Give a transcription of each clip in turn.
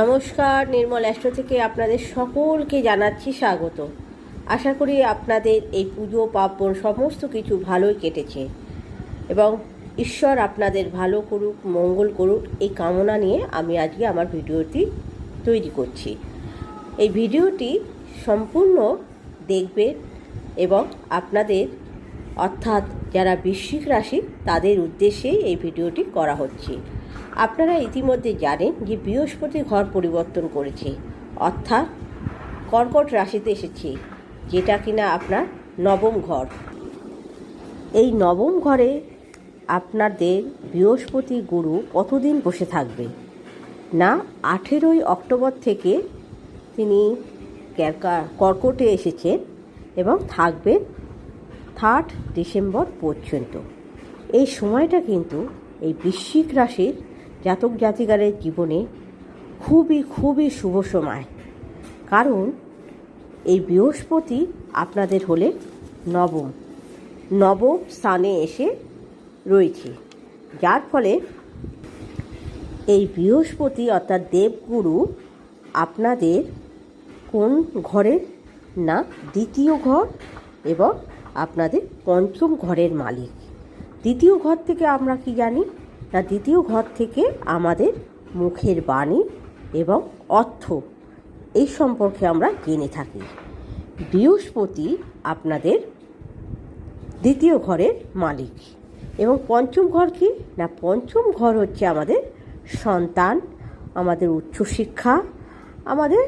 নমস্কার, নির্মল অ্যাস্ট্রো থেকে আপনাদের সকলকে জানাচ্ছি স্বাগত। আশা করি আপনাদের এই পুজো, পার্বণ সমস্ত কিছু ভালোই কেটেছে এবং ঈশ্বর আপনাদের ভালো করুক, মঙ্গল করুক, এই কামনা নিয়ে আমি আজকে আমার ভিডিওটি তৈরি করছি। এই ভিডিওটি সম্পূর্ণ দেখবেন এবং আপনাদের, অর্থাৎ যারা বৃশ্চিক রাশি, তাদের উদ্দেশ্যেই এই ভিডিওটি করা হচ্ছে। আপনারা ইতিমধ্যে জানেন যে বৃহস্পতি ঘর পরিবর্তন করেছে। অর্থাৎ কর্কট রাশিতে এসেছে, যেটা কিনা আপনার নবম ঘর। এই নবম ঘরে আপনাদের বৃহস্পতি গুরু কতদিন বসে থাকবে? না, আঠেরোই অক্টোবর থেকে তিনি কর্কটে এসেছেন এবং থাকবেন থার্ড ডিসেম্বর পর্যন্ত। এই সময়টা কিন্তু এই বৃশ্চিক রাশির জাতক জাতিকারের জীবনে খুবই খুবই শুভ সময়। কারণ এই বৃহস্পতি আপনাদের হলে নবম। নবম স্থানে এসে রয়েছে। যার ফলে এই বৃহস্পতি অর্থাৎ দেবগুরু আপনাদের কোন ঘরের না দ্বিতীয় ঘর এবং আপনাদের পঞ্চম ঘরের মালিক। দ্বিতীয় ঘর থেকে আমরা কি জানি? না দ্বিতীয় ঘর থেকে আমাদের মুখের বাণী এবং অর্থ, এই সম্পর্কে আমরা জেনে থাকি। বৃহস্পতি আপনাদের দ্বিতীয় ঘরের মালিক এবং পঞ্চম ঘর কি? না, পঞ্চম ঘর হচ্ছে আমাদের সন্তান, আমাদের উচ্চশিক্ষা, আমাদের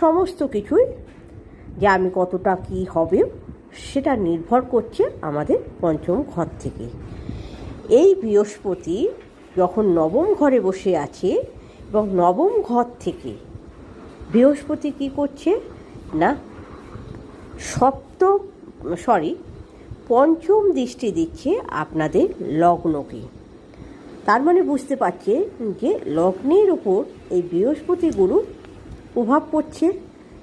সমস্ত কিছুই। যে আমি কতটা কি হবে সেটা নির্ভর করছে আমাদের পঞ্চম ঘর থেকে। এই বৃহস্পতি যখন নবম ঘরে বসে আছে এবং নবম ঘর থেকে বৃহস্পতি কি করছে? না, সপ্তম সরি পঞ্চম দৃষ্টি দিচ্ছে আপনাদের লগ্নকে। তার মানে বুঝতে পারছে যে লগ্নের ওপর এই বৃহস্পতি গুরু প্রভাব পড়ছে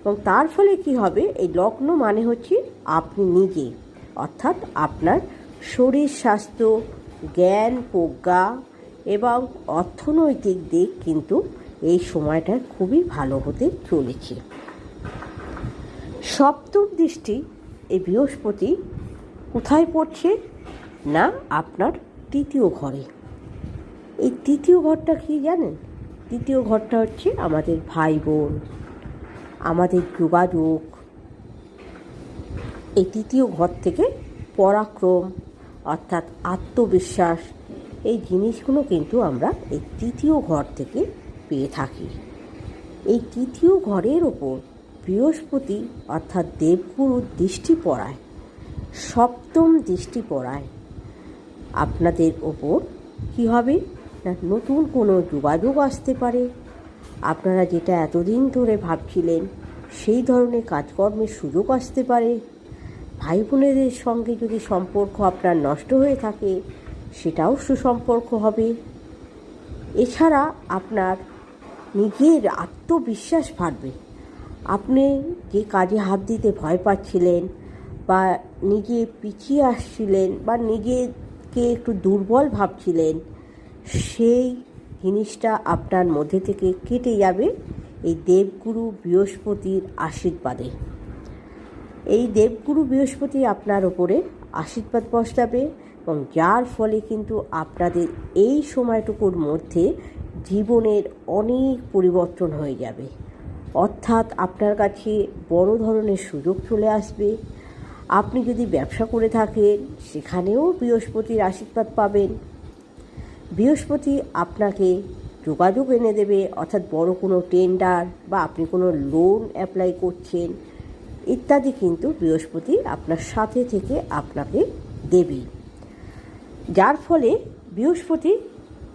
এবং তার ফলে কি হবে? এই লগ্ন মানে হচ্ছে আপনি নিজে, অর্থাৎ আপনার শরীর স্বাস্থ্য জ্ঞান, প্রজ্ঞা এবং অর্থনৈতিক দিক কিন্তু এই সময়টা খুবই ভালো হতে চলেছে। সপ্তম দৃষ্টি এই বৃহস্পতি কোথায় পড়ছে না আপনার তৃতীয় ঘরে? এই তৃতীয় ঘরটা কি জানেন? তৃতীয় ঘরটা হচ্ছে আমাদের ভাই বোন আমাদের যোগাযোগ। এই তৃতীয় ঘর থেকে পরাক্রম অর্থাৎ আত্মবিশ্বাস। এই জিনিসগুলো কিন্তু আমরা এই তৃতীয় ঘর থেকে পেয়ে থাকি। এই তৃতীয় ঘরের ওপর বৃহস্পতি অর্থাৎ দেবগুরুর দৃষ্টি পড়ায়, সপ্তম দৃষ্টি পড়ায়। আপনাদের ওপর কী হবে? না, নতুন কোনো যোগাযোগ আসতে পারে। আপনারা যেটা এতদিন ধরে ভাবছিলেন, সেই ধরনের কাজকর্মের সুযোগ আসতে পারে। ভাই বোনেদের সঙ্গে যদি সম্পর্ক আপনার নষ্ট হয়ে থাকে, সেটাও সুসম্পর্ক হবে। এছাড়া আপনার নিজের আত্মবিশ্বাস বাড়বে। আপনি যে কাজে হাত দিতে ভয় পাচ্ছিলেন বা নিজে পিছিয়ে আসছিলেন বা নিজেকে একটু দুর্বল ভাবছিলেন, সেই জিনিসটা আপনার মধ্যে থেকে কেটে যাবে এই দেবগুরু বৃহস্পতির আশীর্বাদে। এই দেবগুরু বৃহস্পতি আপনার ওপরে আশীর্বাদ বসাবে এবং যার ফলে কিন্তু আপনাদের এই সময়টুকুর মধ্যে জীবনের অনেক পরিবর্তন হয়ে যাবে। অর্থাৎ আপনার কাছে বড় ধরনের সুযোগ চলে আসবে। আপনি যদি ব্যবসা করে থাকেন, সেখানেও বৃহস্পতির আশীর্বাদ পাবেন। বৃহস্পতি আপনাকে যোগাযোগ এনে দেবে, অর্থাৎ বড় কোনো টেন্ডার বা আপনি কোনো লোন অ্যাপ্লাই করছেন ইত্যাদি কিন্তু বৃহস্পতি আপনার সাথে থেকে আপনাকে দেবে। যার ফলে বৃহস্পতি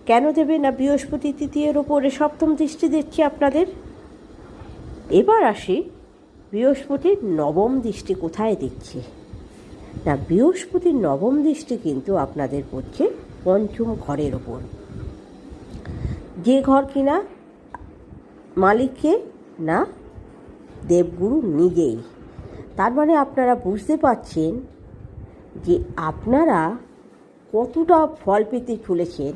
কেন দেবে না? বৃহস্পতি তৃতীয়ের ওপরে সপ্তম দৃষ্টি দিচ্ছে আপনাদের। এবার আসি বৃহস্পতির নবম দৃষ্টি কোথায় দিচ্ছে না, বৃহস্পতির নবম দৃষ্টি কিন্তু আপনাদের পড়ছে পঞ্চম ঘরের ওপর। যে ঘর কিনা মালিককে না, দেবগুরু নিজেই। তার মানে আপনারা বুঝতে পারছেন যে আপনারা কতটা ফল পেতে চলেছেন।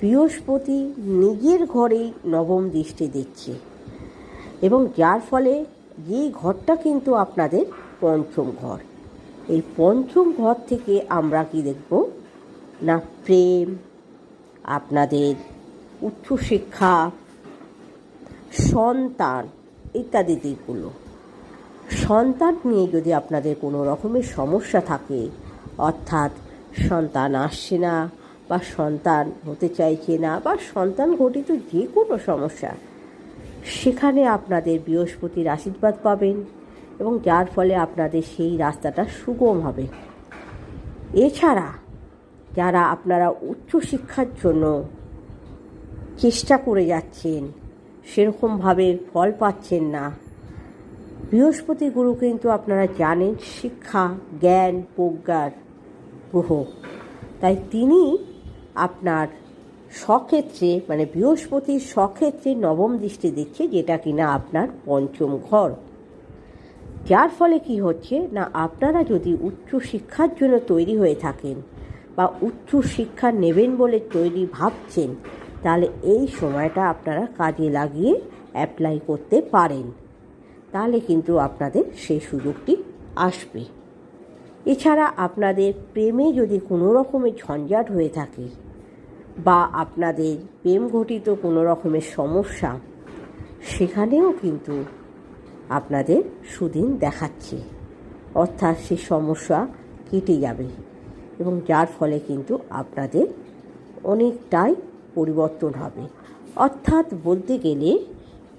বৃহস্পতি নিজের ঘরেই নবম দৃষ্টি দিচ্ছে। এবং যার ফলে এই ঘরটা কিন্তু আপনাদের পঞ্চম ঘর। এই পঞ্চম ঘর থেকে আমরা কি দেখব? না প্রেম, আপনাদের উচ্চশিক্ষা, সন্তান ইত্যাদি দিকগুলো। সন্তান নিয়ে যদি আপনাদের কোনো রকমের সমস্যা থাকে, অর্থাৎ সন্তান আসছে না বা সন্তান হতে চাইছে না বা সন্তান ঘটিত যে কোনো সমস্যা, সেখানে আপনাদের বৃহস্পতির আশীর্বাদ পাবেন এবং যার ফলে আপনাদের সেই রাস্তাটা সুগম হবে। এছাড়া যারা আপনারা উচ্চশিক্ষার জন্য চেষ্টা করে যাচ্ছেন, সেরকমভাবে ফল পাচ্ছেন না বৃহস্পতি গুরু কিন্তু আপনারা জানেন শিক্ষা, জ্ঞান, প্রজ্ঞার গ্রহ। তাই তিনি আপনার স্বক্ষেত্রে মানে বৃহস্পতির স্বক্ষেত্রে নবম দৃষ্টি দিচ্ছে যেটা কিনা আপনার পঞ্চম ঘর। যার ফলে কি হচ্ছে না, আপনারা যদি উচ্চ শিক্ষার জন্য তৈরি হয়ে থাকেন বা উচ্চ শিক্ষা নেবেন বলে তৈরি ভাবছেন, তাহলে এই সময়টা আপনারা কাজে লাগিয়ে অ্যাপ্লাই করতে পারেন। তাহলে কিন্তু আপনাদের সেই সুযোগটি আসবে। এছাড়া আপনাদের প্রেমে যদি কোনো রকমের ঝঞ্ঝাট হয়ে থাকে বা আপনাদের প্রেম ঘটিত কোনো রকমের সমস্যা, সেখানেও কিন্তু আপনাদের সুদিন দেখাচ্ছে। অর্থাৎ সে সমস্যা কেটে যাবে এবং যার ফলে কিন্তু আপনাদের অনেকটাই পরিবর্তন হবে। অর্থাৎ বলতে গেলে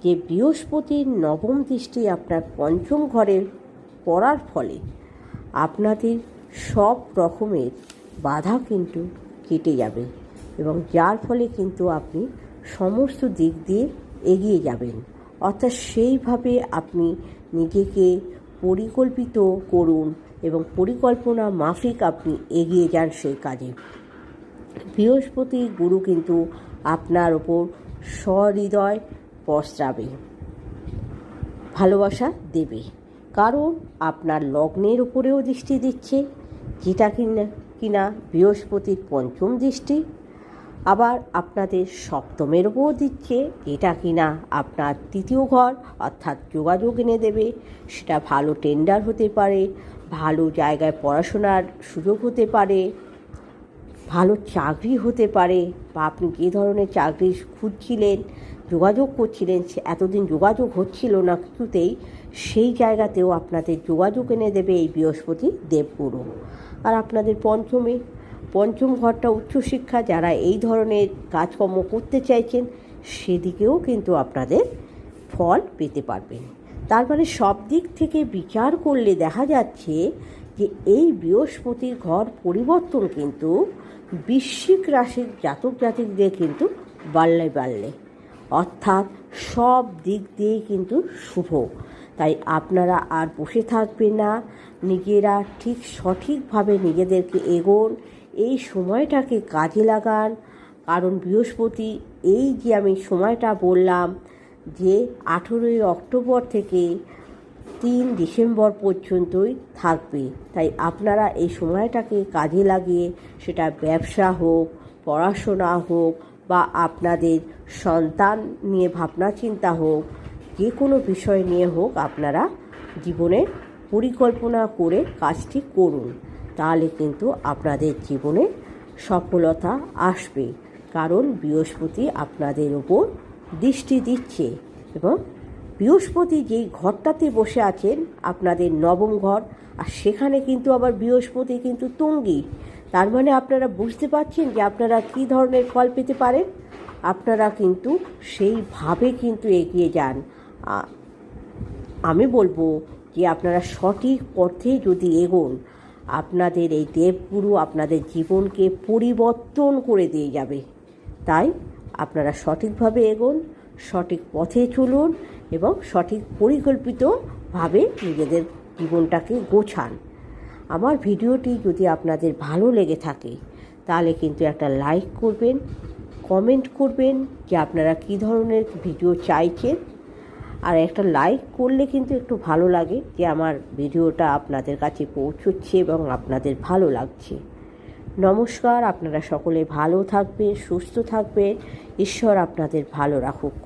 যে বৃহস্পতির নবম দৃষ্টি আপনার পঞ্চম ঘরের পড়ার ফলে আপনাদের সব রকমের বাধা কিন্তু কেটে যাবে এবং যার ফলে কিন্তু আপনি সমস্ত দিক দিয়ে এগিয়ে যাবেন। অর্থাৎ সেইভাবে আপনি নিজেকে পরিকল্পিত করুন এবং পরিকল্পনা মাফিক আপনি এগিয়ে যান সেই কাজে। বৃহস্পতি গুরু কিন্তু আপনার ওপর সহৃদয় পশ্রাবে ভালোবাসা দেবে। কারণ আপনার লগ্নের উপরেও দৃষ্টি দিচ্ছে, যেটা কিনা কিনা বৃহস্পতির পঞ্চম দৃষ্টি। আবার আপনাদের সপ্তমের উপর দিচ্ছে, যেটা কিনা আপনার তৃতীয় ঘর, অর্থাৎ যোগাযোগ এনে দেবে। সেটা ভালো টেন্ডার হতে পারে, ভালো জায়গায় পড়াশোনার সুযোগ হতে পারে, ভালো চাকরি হতে পারে, বা আপনি যে ধরনের চাকরি খুঁজছিলেন যোগাযোগ করছিলেন, সে এতদিন যোগাযোগ হচ্ছিল না কিছুতেই, সেই জায়গাতেও আপনাদের যোগাযোগ এনে দেবে এই বৃহস্পতি দেবগুরু আর আপনাদের পঞ্চমে, পঞ্চম ঘরটা উচ্চশিক্ষা, যারা এই ধরনের কাজকর্ম করতে চাইছেন, সেদিকেও কিন্তু আপনাদের ফল পেতে পারবেন। তার মানে সব দিক থেকে বিচার করলে দেখা যাচ্ছে যে, এই বৃহস্পতির ঘর পরিবর্তন কিন্তু বৃশ্চিক রাশির জাতক জাতিকদের কিন্তু বাড়লে বাড়লে। অর্থাৎ সব দিক দিয়ে কিন্তু শুভ। তাই আপনারা আর বসে থাকবেন না। নিজেরা ঠিক সঠিকভাবে নিজেদেরকে এগোন। এই সময়টাকে কাজে লাগান। কারণ বৃহস্পতি, এই যে আমি সময়টা বললাম যে আঠেরোই অক্টোবর থেকে তিন ডিসেম্বর পর্যন্তই থাকবে। তাই আপনারা এই সময়টাকে কাজে লাগিয়ে সেটা ব্যবসা হোক, পড়াশোনা হোক বা আপনাদের সন্তান নিয়ে ভাবনা চিন্তা হোক, যে কোনো বিষয় নিয়ে হোক আপনারা জীবনে পরিকল্পনা করে কাজটি করুন। তাহলে কিন্তু আপনাদের জীবনে সফলতা আসবে। কারণ বৃহস্পতি আপনাদের ওপর দৃষ্টি দিচ্ছে এবং বৃহস্পতি যেই ঘরটাতে বসে আছেন, আপনাদের নবম ঘর, আর সেখানে কিন্তু আবার বৃহস্পতি কিন্তু তুঙ্গি। তার মানে আপনারা বুঝতে পারছেন যে আপনারা কী ধরনের ফল পেতে পারেন? আপনারা কিন্তু সেইভাবে কিন্তু এগিয়ে যান। আমি বলব যে আপনারা সঠিক পথে যদি এগোন, আপনাদের এই দেবগুরু আপনাদের জীবনকে পরিবর্তন করে দিয়ে যাবে। তাই আপনারা সঠিকভাবে এগোন, সঠিক পথে চলুন এবং সঠিক পরিকল্পিতভাবে নিজেদের জীবনটাকে গোছান। আমার ভিডিওটি যদি আপনাদের ভালো লেগে থাকে, তাহলে কিন্তু একটা লাইক করবেন কমেন্ট করবেন যে আপনারা কী ধরনের ভিডিও চাইছেন। আর একটা লাইক করলে কিন্তু একটু ভালো লাগে যে আমার ভিডিওটা আপনাদের কাছে পৌঁছচ্ছে এবং আপনাদের ভালো লাগছে। নমস্কার, আপনারা সকলে ভালো থাকবেন, সুস্থ থাকবেন, ঈশ্বর আপনাদের ভালো রাখুক।